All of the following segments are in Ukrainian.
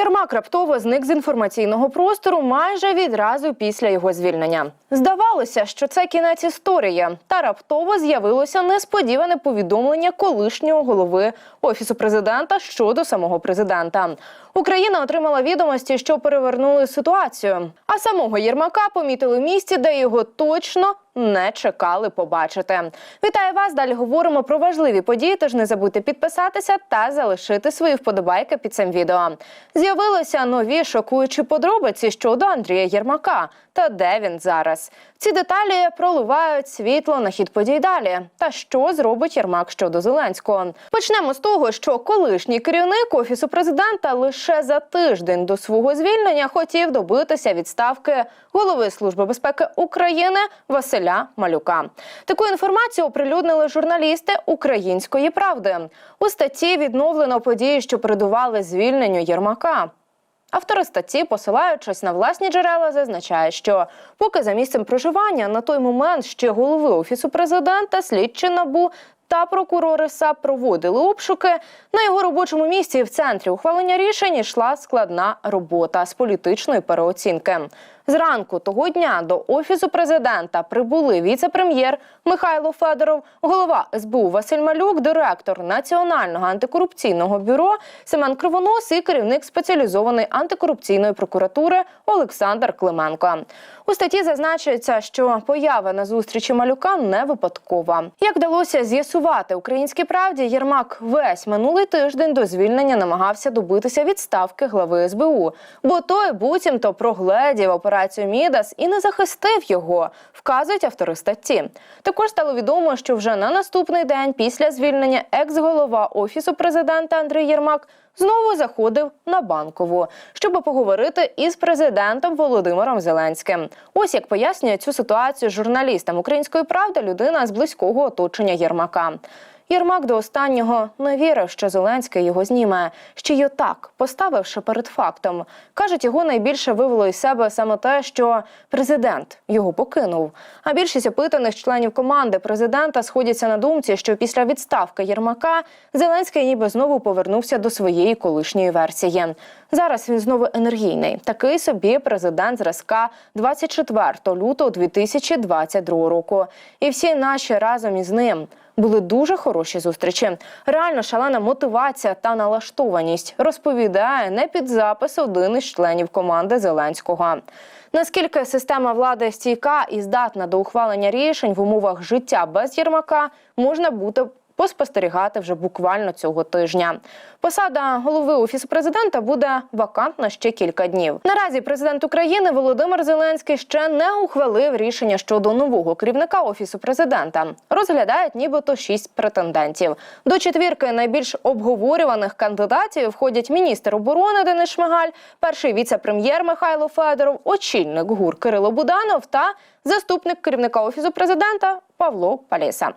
Єрмак раптово зник з інформаційного простору майже відразу після його звільнення. Здавалося, що це кінець історії, та раптово з'явилося несподіване повідомлення колишнього голови офісу президента щодо самого президента. Україна отримала відомості, що перевернули ситуацію. А самого Єрмака помітили в місті, де його точно не чекали побачити. Вітаю вас! Далі говоримо про важливі події. Тож не забудьте підписатися та залишити свої вподобайки під цим відео. З'явилися нові шокуючі подробиці щодо Андрія Єрмака. Та де він зараз? Ці деталі проливають світло на хід подій далі. Та що зробить Єрмак щодо Зеленського? Почнемо з того, що колишній керівник офісу президента лише за тиждень до свого звільнення хотів добитися відставки голови служби безпеки України Василя Малюка. Таку інформацію оприлюднили журналісти Української правди. У статті відновлено події, що передували звільненню Єрмака. Автори статті, посилаючись на власні джерела, зазначають, що поки за місцем проживання на той момент ще голови офісу президента, слідчі набу та прокурори САП проводили обшуки. На його робочому місці в центрі ухвалення рішень йшла складна робота з політичної переоцінки. Зранку того дня до офісу президента прибули віце-прем'єр Михайло Федоров, голова СБУ Василь Малюк, директор Національного антикорупційного бюро Семен Кривонос і керівник спеціалізованої антикорупційної прокуратури Олександр Клименко. У статті зазначується, що поява на зустрічі малюка не випадкова. Як вдалося з'ясувати українській правді, Єрмак весь минулий тиждень до звільнення намагався добитися відставки глави СБУ, бо той буцімто прогледів операцію Мідас і не захистив його, вказують автори статті. Також стало відомо, що вже на наступний день після звільнення екс-голова офісу президента Андрій Єрмак знову заходив на банкову, щоб поговорити із президентом Володимиром Зеленським. Ось як пояснює цю ситуацію журналістам української правди людина з близького оточення Єрмака. Єрмак до останнього не вірив, що Зеленський його зніме. Ще й отак, поставивши перед фактом. Кажуть, його найбільше вивело із себе саме те, що президент його покинув. А більшість опитаних членів команди президента сходяться на думці, що після відставки Єрмака Зеленський ніби знову повернувся до своєї колишньої версії. Зараз він знову енергійний. Такий собі президент зразка 24 лютого 2022 року. І всі наші разом із ним були дуже хороші зустрічі. Реально шалена мотивація та налаштованість розповідає не під запис один із членів команди Зеленського. Наскільки система влади стійка і здатна до ухвалення рішень в умовах життя без Єрмака, можна бути поспостерігати вже буквально цього тижня. Посада голови офісу президента буде вакантна ще кілька днів. Наразі президент України Володимир Зеленський ще не ухвалив рішення щодо нового керівника офісу президента. Розглядають нібито шість претендентів. До четвірки найбільш обговорюваних кандидатів входять міністр оборони Денис Шмигаль, перший віце-прем'єр Михайло Федоров, очільник ГУР Кирило Буданов та заступник керівника офісу президента Павло Паліса.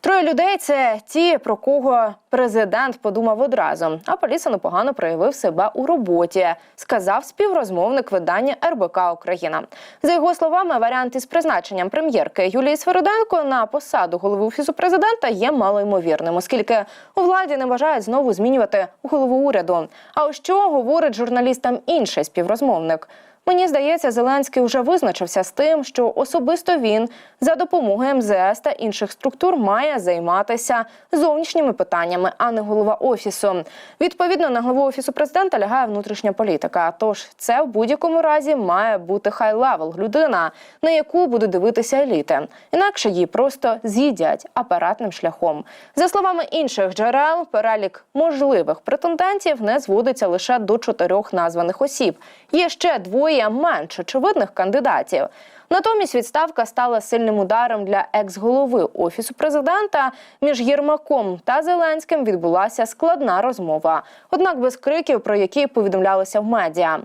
Троє людей це ті, про кого президент подумав одразу. А Паліса непогано проявив себе у роботі, сказав співрозмовник видання РБК Україна. За його словами, варіант із призначенням прем'єрки Юлії Свероденко на посаду голови офісу президента є малоймовірним, оскільки у владі не бажають знову змінювати голову уряду. А ось що говорить журналістам інший співрозмовник. Мені здається, Зеленський вже визначився з тим, що особисто він за допомогою МЗС та інших структур має займатися зовнішніми питаннями, а не голова офісу. Відповідно на главу офісу президента лягає внутрішня політика. Тож це в будь-якому разі має бути хай-левел людина, на яку буде дивитися еліти. Інакше її просто з'їдять апаратним шляхом. За словами інших джерел, перелік можливих претендентів не зводиться лише до чотирьох названих осіб. Є ще двоє менш очевидних кандидатів. Натомість відставка стала сильним ударом для екс-голови офісу президента. Між Єрмаком та Зеленським відбулася складна розмова, однак без криків, про які повідомлялося в медіа.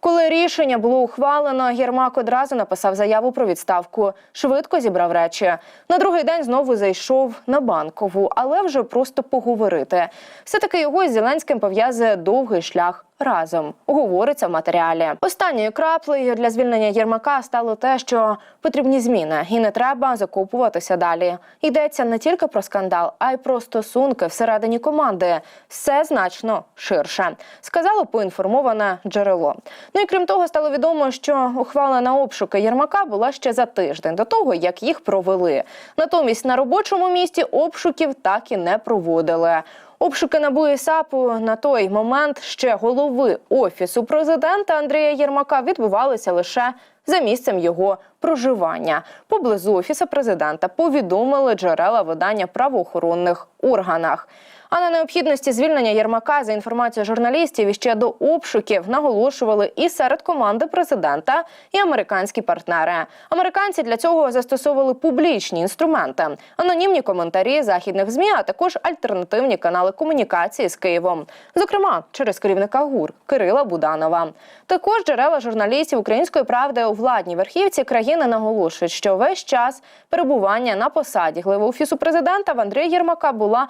Коли рішення було ухвалено, Єрмак одразу написав заяву про відставку. Швидко зібрав речі. На другий день знову зайшов на банкову, але вже просто поговорити. Все таки його з Зеленським пов'язує довгий шлях разом. Говориться в матеріалі. Останньою краплею для звільнення Єрмака стало те, що потрібні зміни, і не треба закопуватися далі. Йдеться не тільки про скандал, а й про стосунки всередині команди. Все значно ширше, сказало поінформоване джерело. Ну і крім того, стало відомо, що ухвала на обшуки Єрмака була ще за тиждень до того, як їх провели. Натомість на робочому місці обшуків так і не проводили. Обшуки НАБУ і САПу на той момент ще голови офісу президента Андрія Єрмака відбувалися лише за місцем його проживання. Поблизу офісу президента повідомили джерела видання правоохоронних органах. А на необхідності звільнення Єрмака за інформацією журналістів іще до обшуків наголошували і серед команди президента, і американські партнери. Американці для цього застосовували публічні інструменти, анонімні коментарі західних змі, а також альтернативні канали комунікації з Києвом, зокрема через керівника ГУР Кирила Буданова. Також джерела журналістів української правди у владній верхівці країни наголошують, що весь час перебування на посаді глави офісу президента в Андрія Єрмака була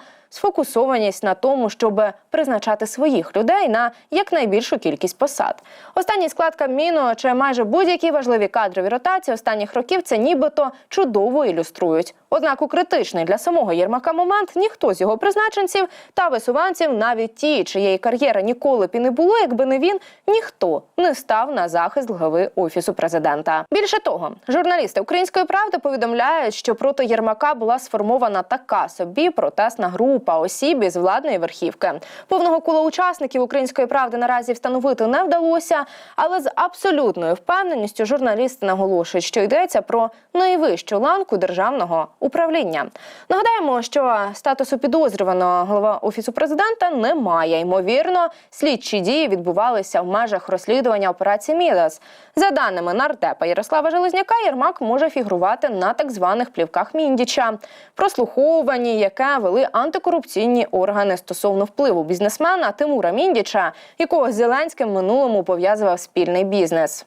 сфокусованість на тому, щоб призначати своїх людей на якнайбільшу кількість посад. Останній склад Кабміну чи майже будь-які важливі кадрові ротації останніх років це нібито чудово ілюструють. Однак у критичний для самого Єрмака момент ніхто з його призначенців та висуванців, навіть ті, чиєї кар'єри ніколи б і не було, якби не він, ніхто не став на захист глави офісу президента. Більше того, журналісти української правди повідомляють, що проти Єрмака була сформована така собі протестна група осіб із владної верхівки. Повного кола учасників української правди наразі встановити не вдалося, але з абсолютною впевненістю журналісти наголошують, що йдеться про найвищу ланку державного управління. Нагадаємо, що статусу підозрюваного голова офісу президента немає. Ймовірно, слідчі дії відбувалися в межах розслідування операції Мідас. За даними нардепа Ярослава Железняка, Єрмак може фігурувати на так званих плівках Міндіча, прослуховуванні, яке вели антикорупційні органи стосовно впливу бізнесмена Тимура Міндіча, якого Зеленським минулому пов'язував спільний бізнес.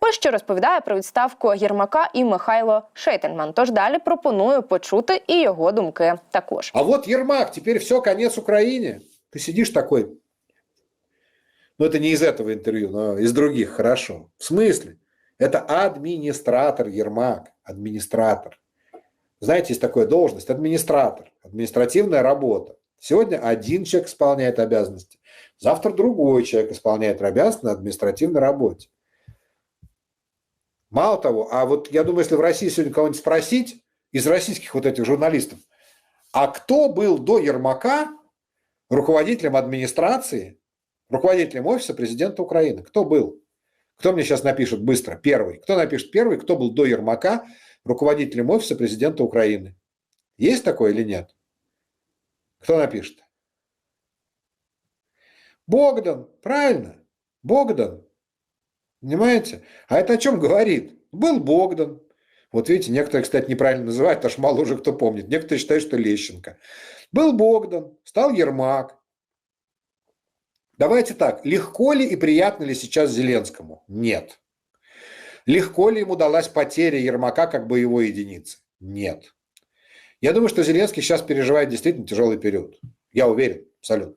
Ось що розповідає про відставку Єрмака і Михайло Шейтельман. Тож далі пропоную почути і його думки також. А вот Ермак, теперь все, конец Украине. Ты сидишь такой. Ну, это не из этого интервью, но из других, хорошо. В смысле? Это администратор Ермак, администратор. Знаете, есть такая должность, администратор, административная работа. Сегодня один человек исполняет обязанности, завтра другой человек исполняет обязанности на административной работе. Мало того, а вот я думаю, если в России сегодня кого-нибудь спросить, из российских вот этих журналистов, а кто был до Ермака руководителем администрации, руководителем офиса президента Украины? Кто был? Кто мне сейчас напишет быстро? Первый. Кто напишет первый? Кто был до Ермака руководителем офиса президента Украины? Есть такое или нет? Кто напишет? Богдан. Правильно. Богдан. Понимаете? А это о чем говорит? Был Богдан. Вот видите, некоторые, кстати, неправильно называют, аж мало уже кто помнит. Некоторые считают, что Лещенко. Был Богдан, стал Ермак. Давайте так, легко ли и приятно ли сейчас Зеленскому? Нет. Легко ли ему далась потеря Ермака как боевой единицы? Нет. Я думаю, что Зеленский сейчас переживает действительно тяжелый период. Я уверен, абсолютно,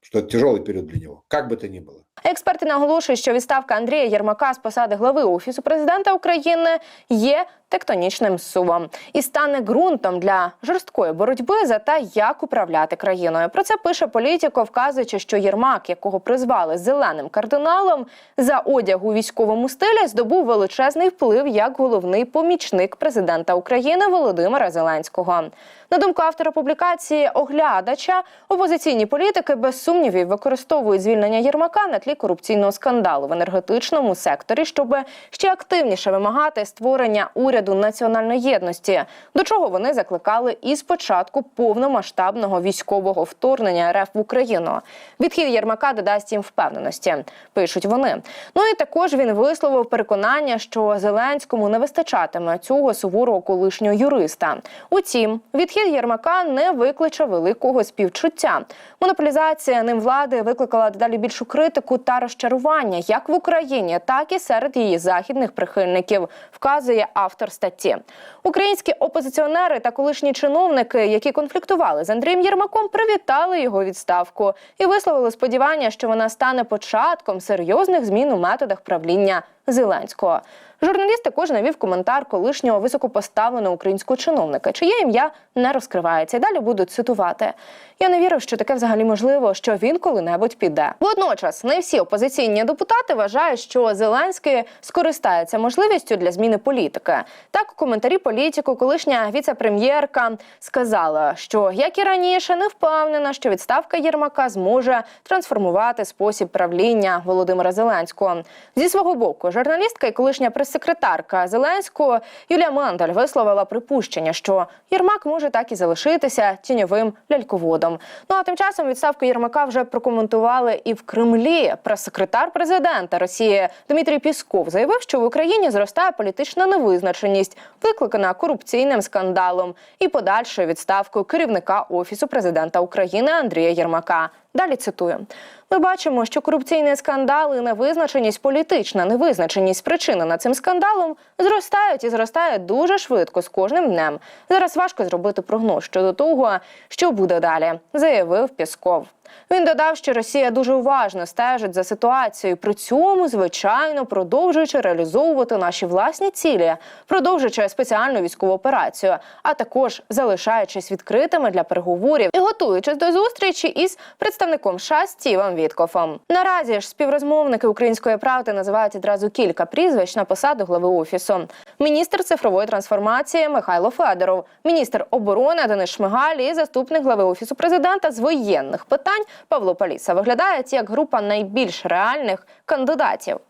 что это тяжелый период для него, как бы то ни было. Експерти наголошують, що відставка Андрія Єрмака з посади глави офісу президента України є тектонічним сувом і стане ґрунтом для жорсткої боротьби за те, як управляти країною. Про це пише політико, вказуючи, що Єрмак, якого призвали зеленим кардиналом за одяг у військовому стилі, здобув величезний вплив як головний помічник президента України Володимира Зеленського. На думку автора публікації оглядача, опозиційні політики без сумнівів використовують звільнення Єрмака на тлі корупційного скандалу в енергетичному секторі, щоб ще активніше вимагати створення уряду національної єдності, до чого вони закликали із початку повномасштабного військового вторгнення РФ в Україну. Відхід Єрмака додасть їм впевненості, пишуть вони. Ну і також він висловив переконання, що Зеленському не вистачатиме цього суворого колишнього юриста. Утім, відхід Єрмака не викличе великого співчуття. Монополізація ним влади викликала дедалі більшу критику та розчарування як в Україні, так і серед її західних прихильників, вказує автор статті. Українські опозиціонери та колишні чиновники, які конфліктували з Андрієм Єрмаком, привітали його відставку і висловили сподівання, що вона стане початком серйозних змін у методах правління Зеленського. Журналіст також навів коментар колишнього високопоставленого українського чиновника, чиє ім'я не розкривається. І далі буду цитувати. Я не вірив, що таке взагалі можливо, що він коли-небудь піде. Водночас, не всі опозиційні депутати вважають, що Зеленський скористається можливістю для зміни політики. Так, у коментарі політику, колишня віце-прем'єрка сказала, що як і раніше не впевнена, що відставка Єрмака зможе трансформувати спосіб правління Володимира Зеленського. Зі свого боку, журналістка і колишня прес-секретарка Зеленського Юлія Мандаль висловила припущення, що Єрмак може так і залишитися тіньовим ляльководом. Ну а тим часом відставку Єрмака вже прокоментували і в Кремлі. Прес-секретар президента Росії Дмитрій Пісков заявив, що в Україні зростає політична невизначеність, викликана корупційним скандалом і подальшою відставкою керівника офісу президента України Андрія Єрмака. Далі цитую: ми бачимо, що корупційний скандал і невизначеність, політична невизначеність, причинена цим скандалом, зростають і зростають дуже швидко з кожним днем. Зараз важко зробити прогноз щодо того, що буде далі, заявив Пісков. Він додав, що Росія дуже уважно стежить за ситуацією, при цьому, звичайно, продовжуючи реалізовувати наші власні цілі, продовжуючи спеціальну військову операцію, а також залишаючись відкритими для переговорів і готуючись до зустрічі із представником США Стівом Віткофом. Наразі ж співрозмовники української правди називають відразу кілька прізвищ на посаду глави офісу: міністр цифрової трансформації Михайло Федоров, міністр оборони Денис Шмигаль і заступник глави офісу президента з воєнних питань Павло Паліса виглядають як група найбільш реальних кандидатів.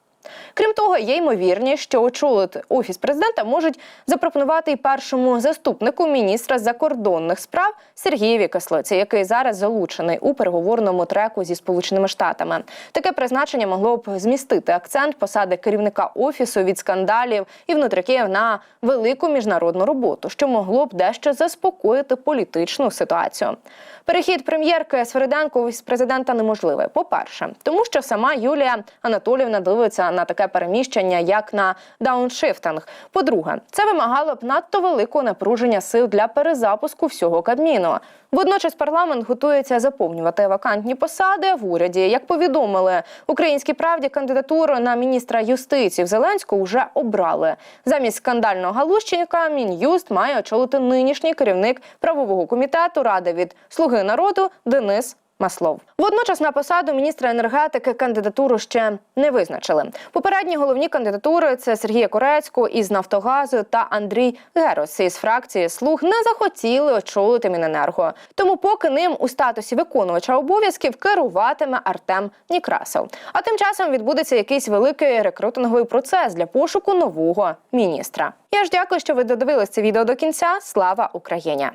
Крім того, є ймовірність, що очолити офіс президента можуть запропонувати і першому заступнику міністра закордонних справ Сергієві Кислиці, який зараз залучений у переговорному треку зі сполученими штатами. Таке призначення могло б змістити акцент посади керівника офісу від скандалів і внутріків на велику міжнародну роботу, що могло б дещо заспокоїти політичну ситуацію. Перехід прем'єрки Свериденко офіс президента неможливий. По перше, тому що сама Юлія Анатолівна дивиться на таке переміщення, як на дауншифтинг. По-друге, це вимагало б надто великого напруження сил для перезапуску всього Кабміну. Водночас парламент готується заповнювати вакантні посади в уряді. Як повідомили українській правді, кандидатуру на міністра юстиції в Зеленського вже обрали. Замість скандального галущенка мін'юст має очолити нинішній керівник правового комітету ради від Слуги народу Денис Маслов. Водночас на посаду міністра енергетики кандидатуру ще не визначили. Попередні головні кандидатури це Сергія Корецького із Нафтогазу та Андрій Герос із фракції Слуг не захотіли очолити Міненерго. Тому поки ним у статусі виконувача обов'язків керуватиме Артем Нікрасов. А тим часом відбудеться якийсь великий рекрутинговий процес для пошуку нового міністра. Я ж дякую, що ви додивились це відео до кінця. Слава Україні!